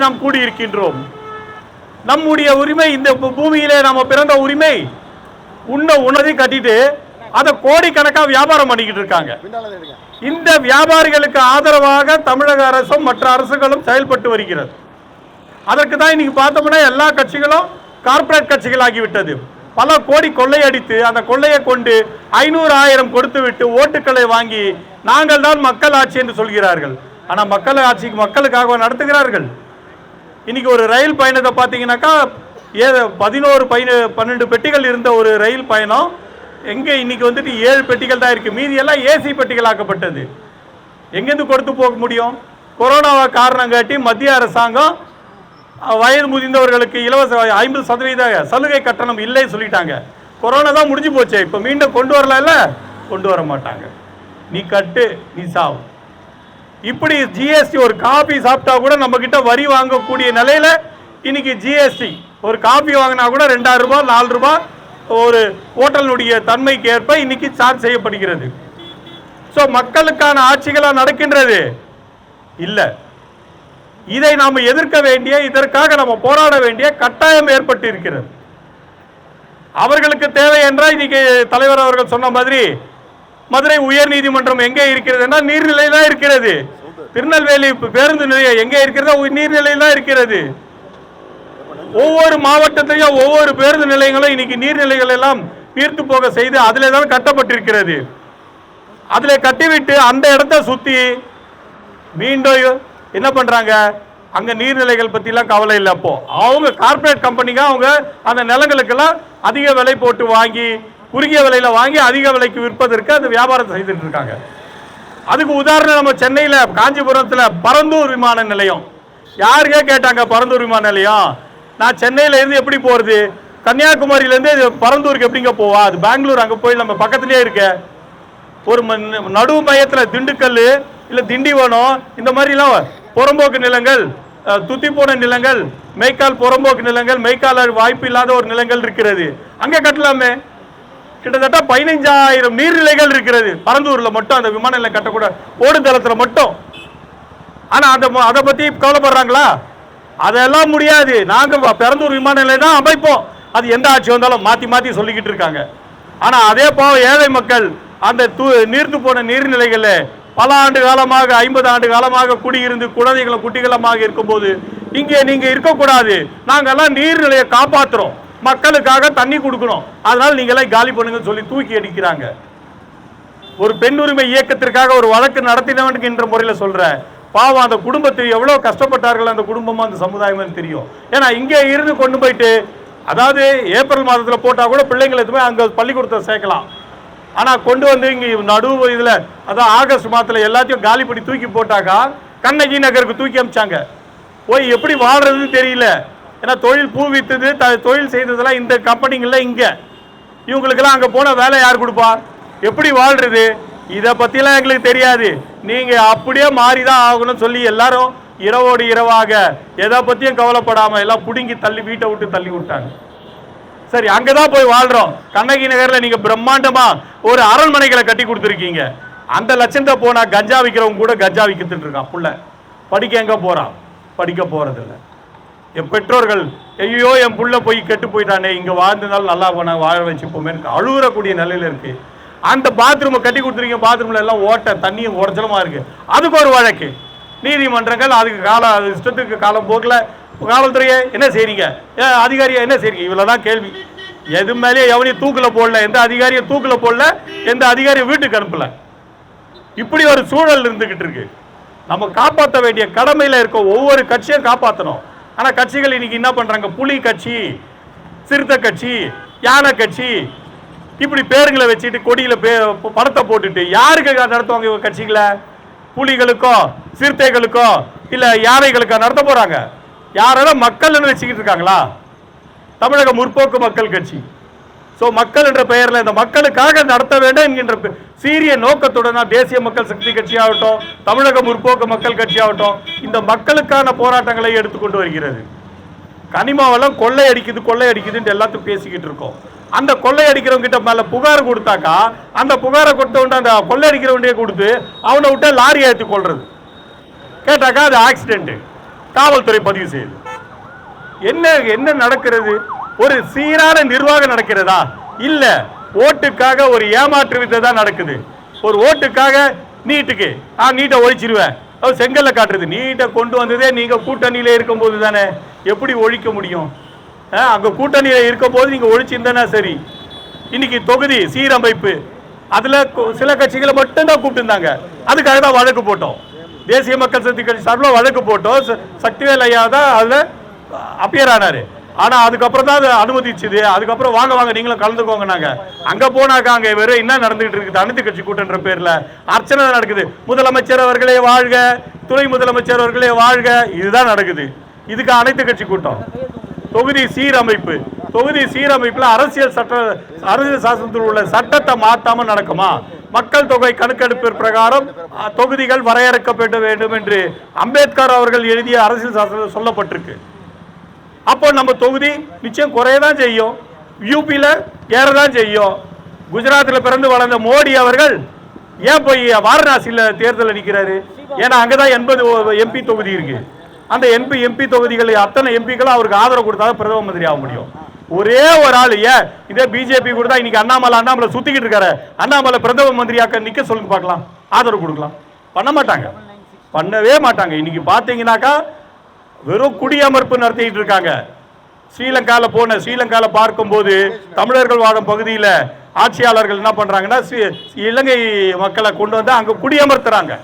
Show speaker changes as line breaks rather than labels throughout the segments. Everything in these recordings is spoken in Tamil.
நாம் கூடியிருக்கின்றோம். நம்முடைய உரிமை இந்த பூமியிலே நாம பிறந்த உரிமை உண்ண உணவை கட்டிட்டு அதை கோடிக்கணக்காக வியாபாரம் பண்ணிக்கிட்டு இருக்காங்க. இந்த வியாபாரிகளுக்கு ஆதரவாக தமிழக அரசும் மற்ற அரசுகளும் செயல்பட்டு வருகிறது. அதற்கு தான் இன்னைக்கு பார்த்தோம்னா எல்லா கட்சிகளும் கார்ப்பரேட் கட்சிகள் ஆகிவிட்டது பல கோடி கொள்ளையடித்து அந்த கொள்ளையை கொண்டு ஐநூறு ஆயிரம் கொடுத்து விட்டு ஓட்டுக்களை வாங்கி நாங்கள் தான் மக்கள் ஆட்சி என்று சொல்கிறார்கள். ஆனால் மக்கள் ஆட்சிக்கு மக்களுக்காக நடத்துகிறார்கள். இன்னைக்கு ஒரு ரயில் பயணத்தை பார்த்தீங்கன்னாக்கா ஏ பதினோரு பயண பன்னெண்டு பெட்டிகள் இருந்த ஒரு ரயில் பயணம். எங்கே இன்றைக்கி வந்துட்டு ஏழு பெட்டிகள் தான் இருக்குது மீதி எல்லாம் ஏசி பெட்டிகள் ஆக்கப்பட்டது. எங்கேருந்து கொடுத்து போக முடியும்? கொரோனாவை காரணம் காட்டி மத்திய அரசாங்கம் வயது முதிர்ந்தவர்களுக்கு இலவச ஐம்பது சதவீத சலுகை கட்டணம் இல்லைன்னு சொல்லிட்டாங்க. கொரோனா தான் முடிஞ்சு போச்சு. இப்போ மீண்டும் கொண்டு வரல கொண்டு வர மாட்டாங்க. நீ கட்டு நீ சாவு. இப்படி ஜிஎஸ்டி ஒரு காஃபி சாப்பிட்டா கூட நம்ம கிட்ட வரி வாங்கக்கூடிய நிலையில இன்னைக்கு ஜிஎஸ்டி ஒரு காஃபி வாங்கினா கூட ரெண்டாயிரம் ரூபாய் நாலு ரூபாய் ஒரு ஹோட்டலுடைய தன்மைக்கு ஏற்ப இன்னைக்கு சார்ஜ் செய்யப்படுகிறது. ஸோ மக்களுக்கான ஆட்சிகளாக நடக்கின்றது? இல்லை. இதை நாம் எதிர்க்க வேண்டிய இதற்காக நம்ம போராட வேண்டிய கட்டாயம் ஏற்பட்டு இருக்கிறது அவர்களுக்கு தேவை என்றால் இன்னைக்கு தலைவர் அவர்கள் சொன்ன மாதிரி மதுரை உயர் நீதிமன்றம் எங்கே இருக்கிறதுனா நீர்நிலையில இருக்கிறது. திருநெல்வேலி பேருந்து நிலையம் எங்கே இருக்கிறதோ நீர்நிலையில இருக்கிறது. ஒவ்வொரு மாவட்டத்திலையும் ஒவ்வொரு பேருந்து நிலையங்களும் இன்னைக்கு நீர்நிலைகள் எல்லாம் நீர்த்து போக செய்து அதில் தான் கட்டப்பட்டிருக்கிறது. அதில் கட்டிவிட்டு அந்த இடத்த சுற்றி மீண்டும் என்ன பண்ணுறாங்க அங்கே நீர்நிலைகள் பற்றிலாம் கவலை இல்லை அப்போது அவங்க கார்ப்பரேட் கம்பெனிங்க அவங்க அந்த நிலங்களுக்கெல்லாம் அதிக விலை போட்டு வாங்கி குறுகிய விலையில் வாங்கி அதிக விலைக்கு விற்பதற்கு அந்த வியாபாரம் செய்துட்டு இருக்காங்க. அதுக்கு உதாரணம் நம்ம சென்னையில் காஞ்சிபுரத்தில் பரந்தூர் விமான நிலையம். யாருக்கே கேட்டாங்க பரந்தூர் விமான நிலையம்? நான் சென்னையில இருந்து எப்படி போறது? கன்னியாகுமரியிலேருந்து பரந்தூருக்கு எப்படிங்க போவா? அது பெங்களூர் அங்கே போய் நம்ம பக்கத்துலேயே இருக்க. ஒரு நடு மையத்தில் திண்டுக்கல் இல்லை திண்டிவனம் இந்த மாதிரிலாம் புறம்போக்கு நிலங்கள் துத்திப்போன துத்தி போன நிலங்கள் மெய்க்கால் புறம்போக்கு நிலங்கள் மெய்க்கால் வாய்ப்பு இல்லாத ஒரு நிலங்கள் இருக்கிறது. அங்கே கட்டலாமே. கிட்டத்தட்ட பதினைஞ்சாயிரம் நீர்நிலைகள் இருக்கிறது. பரந்தூரில் மட்டும் அந்த விமான நிலையம் கட்டக்கூட தளத்தில் மட்டும். ஆனால் அதை அதை பற்றி கவலைப்படுறாங்களா? அதெல்லாம் முடியாது. நாங்கள் பிறந்தூர் பெரந்தூர் விமான நிலையம் தான் அமைப்போம். அது எந்த ஆட்சி வந்தாலும் மாற்றி மாற்றி சொல்லிக்கிட்டு இருக்காங்க. ஆனால் அதே பாவம் ஏழை மக்கள் அந்த தூ நீர்ந்து போன நீர்நிலைகளில் பல ஆண்டு காலமாக ஐம்பது ஆண்டு காலமாக குடியிருந்து குழந்தைகளும் குட்டிகளமாக இருக்கும்போது இங்கே நீங்கள் இருக்கக்கூடாது. நாங்கள்லாம் நீர்நிலையை காப்பாற்றுறோம் மக்களுக்காக தண்ணி கொடுக்கணும். அதனால நீங்களாம் காலி பண்ணுங்கன்னு சொல்லி தூக்கி அடிக்கிறாங்க. ஒரு பெண் உரிமை இயக்கத்திற்காக ஒரு வழக்கு நடத்தினவனுக்கு என்ற முறையில் சொல்கிறேன் பாவம் அந்த குடும்பத்தில் எவ்வளவு கஷ்டப்பட்டார்கள் அந்த குடும்பமும் அந்த சமுதாயமும் தெரியும். ஏன்னா இங்கே இருந்து கொண்டு போயிட்டு அதாவது ஏப்ரல் மாதத்தில் போட்டால் கூட பிள்ளைங்களை எதுவுமே அங்கே பள்ளிக்கூடத்தை சேர்க்கலாம். ஆனால் கொண்டு வந்து இங்கே நடு இதில் அதான் ஆகஸ்ட் மாதத்தில் எல்லாத்தையும் காலி பண்ணி தூக்கி போட்டாக்கா கண்ணகி நகருக்கு தூக்கி அமிச்சாங்க. போய் எப்படி வாழ்றதுன்னு தெரியல. ஏன்னா தொழில் பூவித்தது த- தொழில் செய்ததெல்லாம் இந்த கம்பெனிங்களில் இங்கே. இவங்களுக்கெல்லாம் அங்கே போனால் வேலை யார் கொடுப்பா? எப்படி வாழ்றது? இதை பற்றிலாம் எங்களுக்கு தெரியாது. நீங்கள் அப்படியே மாறி தான் ஆகணும்னு சொல்லி எல்லாரும் இரவோடு இரவாக எதை பற்றியும் கவலைப்படாமல் எல்லாம் பிடுங்கி தள்ளி வீட்டை விட்டு தள்ளி விட்டாங்க. சரி அங்கே தான் போய் வாழ்கிறோம் கண்ணகி நகரில் நீங்கள் பிரம்மாண்டமாக ஒரு அரண்மனைகளை கட்டி கொடுத்துருக்கீங்க. அந்த லட்சத்தை போனால் கஞ்சா விற்கிறவங்க கூட கஞ்சா விற்கிட்டு இருக்கான். புள்ள படிக்க எங்கே போகிறான் படிக்க போறதில்ல. என் பெற்றோர்கள் ஐயோ என் புள்ள போய் கெட்டு போயிட்டானே இங்கே வாழ்ந்ததால் நல்லா போன வாழ வச்சுப்போமே அழுகுறக்கூடிய நிலையில் இருக்குது அந்த பாத்ரூமை கட்டி கொடுத்துருங்க பாத்ரூமில் எல்லாம் ஓட்ட தண்ணியும் உடச்சலமாக இருக்குது அதுக்கு ஒரு வழக்கு. நீதிமன்றங்கள் அதுக்கு கால அது இஷ்டத்துக்கு காலம் போக்கில். காவல்துறையை என்ன செய்றீங்க? ஏ அதிகாரியை என்ன செய்றீங்க? இவ்வளவுதான் கேள்வி. எது மேலேயே எவனையும் தூக்கில் போடல. எந்த அதிகாரியை தூக்கில் போடல. எந்த அதிகாரியை வீட்டுக்கு அனுப்பல. இப்படி ஒரு சூழல் இருந்துக்கிட்டு இருக்கு. நம்ம காப்பாற்ற வேண்டிய கடமையில் இருக்க ஒவ்வொரு கட்சியும் காப்பாற்றணும் ஆனால் கட்சிகள் இன்னைக்கு என்ன பண்றாங்க? புலி கட்சி சிறுத்தை கட்சி யானை கட்சி இப்படி பேருங்களை வச்சுட்டு கொடியில் பே படத்தை போட்டுட்டு யாருக்கு நடத்துவாங்க இவங்க கட்சிகளை? புலிகளுக்கோ சிறுத்தைகளுக்கோ இல்லை யானைகளுக்கோ நடத்த போறாங்க? யாரெல்லாம் மக்கள்னு வச்சுக்கிட்டு இருக்காங்களா? தமிழக முற்போக்கு மக்கள் கட்சி. ஸோ மக்கள் என்ற பெயரில் இந்த மக்களுக்காக நடத்த வேண்டும் என்கின்ற சீரிய நோக்கத்துடன் தான் தேசிய மக்கள் சக்தி கட்சியாகட்டும் தமிழக முற்போக்கு மக்கள் கட்சியாகட்டும் இந்த மக்களுக்கான போராட்டங்களை எடுத்துக்கொண்டு வருகிறது. கனிமாவெல்லாம் கொள்ளை அடிக்குது கொள்ளை அடிக்குதுன்னு எல்லாத்தையும் பேசிக்கிட்டு இருக்கோம். அந்த கொள்ளை அடிக்கிறவங்க கிட்ட மேல புகார் கொடுத்தாக்கா அந்த புகாரை கொடுத்த அந்த கொள்ளை அடிக்கிறவன்டே கொடுத்து அவனை விட்டு லாரி ஏற்றி கொள்றது கேட்டாக்கா அது ஆக்சிடென்ட் காவல்துறை பதிவு செய்யுது. என்ன என்ன நடக்கிறது? ஒரு சீரான நிர்வாகம் நடக்கிறதா? இல்ல ஓட்டுக்காக ஒரு ஏமாற்று வித்தை தான் நடக்குது. ஒரு ஓட்டுக்காக நீட்டுக்கு நான் நீட்டை ஒழிச்சிருவேன். அது செங்கல்ல காட்டுறது. நீட்டை கொண்டு வந்ததே நீங்க கூட்டணியில இருக்கும்போது தானே. எப்படி ஒழிக்க முடியும்? அங்க கூட்டணியில இருக்கும்போது நீங்க ஒழிச்சிருந்தனா சரி. இன்னைக்கு தொகுதி சீரமைப்பு. அதுல சில கட்சிகளை மட்டும்தான் கூப்பிட்டுருந்தாங்க. அதுக்காக தான் வழக்கு போட்டோம். தேசிய மக்கள் சக்தி கட்சி சார்பில் வழக்கு போட்டோம். ச- சக்திவேல் ஐயா தான் அதில் அப்பியர் ஆனார். ஆனா அதுக்கப்புறம் தான் அது அனுமதிச்சுது. அதுக்கப்புறம் வாங்க வாங்க நீங்களும் கலந்துக்கோங்க நாங்க. அங்க போனாக்கா அங்க வெறும் என்ன நடந்துகிட்டு இருக்குது? அனைத்து கட்சி கூட்டன்ற பேர்ல அர்ச்சனை நடக்குது. முதலமைச்சர் அவர்களே வாழ்க துணை முதலமைச்சர் அவர்களே வாழ்க. இதுதான் நடக்குது. இதுக்கு அனைத்து கட்சி கூட்டம். தொகுதி சீரமைப்பு. தொகுதி சீரமைப்புல அரசியல் சட்ட அரசியல் சாசனத்தில் உள்ள சட்டத்தை மாற்றாமல் நடக்குமா? மக்கள் தொகை கணக்கெடுப்பு பிரகாரம் தொகுதிகள் வரையறுக்கப்பட வேண்டும் என்று அம்பேத்கர் அவர்கள் எழுதிய அரசியல் சாசனத்தில் சொல்லப்பட்டிருக்கு. அப்போ நம்ம தொகுதி நிச்சயம் குறைய தான் செய்யும். யூபியில் ஏற தான் செய்யும். குஜராத்தில் பிறந்து வளர்ந்த மோடி அவர்கள் ஏன் போய் வாரணாசியில் தேர்தலில் நிற்கிறாரு ஏன்னா அங்கே தான் எண்பது எம்பி தொகுதி இருக்கு. அந்த எம்பி எம்பி தொகுதிகள் அத்தனை எம்பிக்களும் அவருக்கு ஆதரவு கொடுத்தா பிரதம மந்திரி ஆக முடியும். ஒரே ஒரு ஆள் ஏன்? இதே பிஜேபி கூட தான் இன்னைக்கு அண்ணாமலை அண்ணாமலை சுத்திக்கிட்டு இருக்காரு. அண்ணாமலை பிரதம மந்திரியாக்க நிக்க சொல்லுங்க பார்க்கலாம். ஆதரவு கொடுக்கலாம். பண்ண மாட்டாங்க. பண்ணவே மாட்டாங்க. இன்னைக்கு பார்த்தீங்கன்னாக்கா வெறும் குடியமர்ப்பு நடத்திட்டு இருக்காங்க. ஸ்ரீலங்கால போன ஸ்ரீலங்கால பார்க்கும்போது தமிழர்கள் வாழும் பகுதியில் ஆட்சியாளர்கள் என்ன பண்றாங்கன்னா இலங்கை மக்களை கொண்டு வந்து அங்கே குடியமர்த்துறாங்க.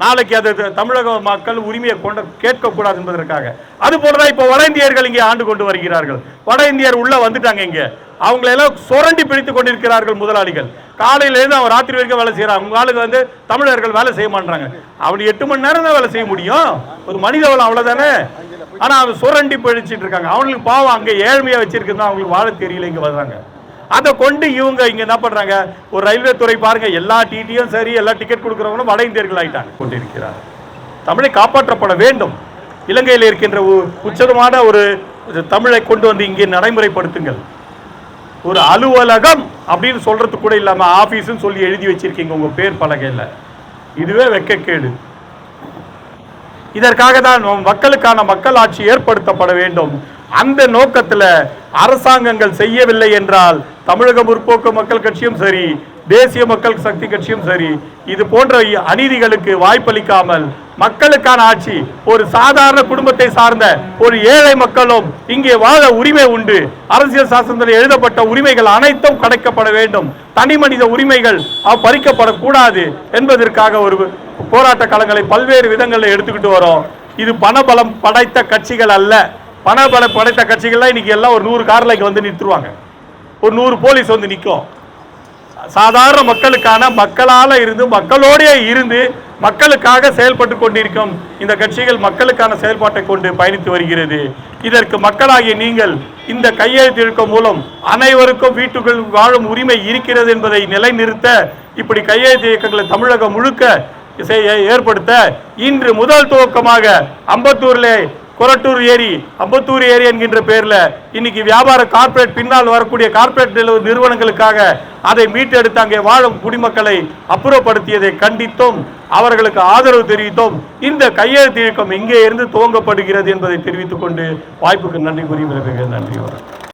நாளைக்கு அது தமிழக மக்கள் உரிமையை கொண்டு கேட்கக்கூடாது என்பதற்காக. அது போலதான் இப்போ வட இந்தியர்கள் இங்கே ஆண்டு கொண்டு வருகிறார்கள். வட இந்தியர் உள்ள வந்துட்டாங்க இங்கே. அவங்களெல்லாம் சுரண்டி பிடித்து கொண்டிருக்கிறார்கள் முதலாளிகள். காலையிலேருந்து அவன் ராத்திரி வரைக்கும் வேலை செய்கிறான். உங்க ஆளுங்க வந்து தமிழர்கள் வேலை செய்ய மாட்டாங்க அவன் எட்டு மணி நேரம் தான் வேலை செய்ய முடியும். ஒரு மனித வளம் அவ்வளோதானே ஆனால் அவன் சுரண்டி பிடிச்சிட்டு இருக்காங்க. அவங்களுக்கு பாவம் அங்கே ஏழ்மையாக வச்சிருக்குதான் அவங்களுக்கு வாழ தெரியல இங்கே வர்றாங்க. அதை கொண்டு இவங்க இங்க என்ன பண்றாங்க? ஒரு ரயில்வே துறை பாருங்க. எல்லா டிடியும் சரி எல்லா டிக்கெட் கொடுக்குறவங்களும் வட இந்தியர்கள் ஆயிட்டாங்க. கொண்டிருக்கிறார். தமிழை காப்பாற்றப்பட வேண்டும். இலங்கையில் இருக்கின்ற உ- உச்சதமான ஒரு ஒரு தமிழை கொண்டு வந்து இங்கே நடைமுறைப்படுத்துங்கள். ஒரு அலுவலகம் அப்படின்னு சொல்றது கூட இல்லாம ஆஃபீஸுன்னு சொல்லி எழுதி வச்சிருக்கீங்க உங்க பேர் பலகையில. இதுவே வெக்கக்கேடு. இதற்காக தான் மக்களுக்கான மக்கள் ஆட்சி ஏற்படுத்தப்பட வேண்டும். அந்த நோக்கத்துல அரசாங்கங்கள் செய்யவில்லை என்றால் தமிழக முற்போக்கு மக்கள் கட்சியும் சரி தேசிய மக்கள் சக்தி கட்சியும் சரி இது போன்ற அநீதிகளுக்கு வாய்ப்பளிக்காமல் மக்களுக்கான ஆட்சி ஒரு சாதாரண குடும்பத்தை சார்ந்த ஒரு ஏழை மக்களும் இங்கே வாழ உரிமை உண்டு. அரசியல் சாசனத்தில் எழுதப்பட்ட உரிமைகள் அனைத்தும் கடைக்கப்பட வேண்டும். தனி மனித உரிமைகள் பறிக்கப்படக்கூடாது என்பதற்காக ஒரு போராட்ட களங்களை பல்வேறு விதங்களில் எடுத்துக்கிட்டு வரோம். இது பணபலம் படைத்த கட்சிகள் அல்ல. பணபலம் படைத்த கட்சிகள்லாம் இன்னைக்கு எல்லாம் ஒரு நூறு கார்ல இங்கே வந்து நிறுத்துருவாங்க. ஒரு நூறு போலீஸ் வந்து நிற்கும் சாதாரண மக்களுக்கான மக்களால் இருந்து மக்களோடையே இருந்து மக்களுக்காக செயல்பட்டு கொண்டிருக்கும் இந்த கட்சிகள் மக்களுக்கான செயல்பாட்டை கொண்டு பயணித்து வருகிறது. இதற்கு மக்களாகிய நீங்கள் இந்த கையெழுத்து இயக்கம் மூலம் அனைவருக்கும் வீட்டுக்குள் வாழும் உரிமை இருக்கிறது என்பதை நிலைநிறுத்த இப்படி கையெழுத்து இயக்கங்களை தமிழகம் முழுக்க ஏற்படுத்த இன்று முதல் துவக்கமாக அம்பத்தூரிலே கொரட்டூர் ஏரி அம்பத்தூர் ஏரி என்கின்ற பேர்ல இன்னைக்கு வியாபார கார்ப்பரேட் பின்னால் வரக்கூடிய கார்ப்பரேட் நிறுவனங்களுக்காக அதை மீட்டெடுத்து அங்கே வாழும் குடிமக்களை அப்புறப்படுத்தியதை கண்டித்தும். அவர்களுக்கு ஆதரவு தெரிவித்தோம். இந்த கையெழுத்து இயக்கம் இங்கே இருந்து துவங்கப்படுகிறது என்பதை தெரிவித்துக் கொண்டு வாய்ப்புக்கு நன்றி கூறி நன்றி வணக்கம்.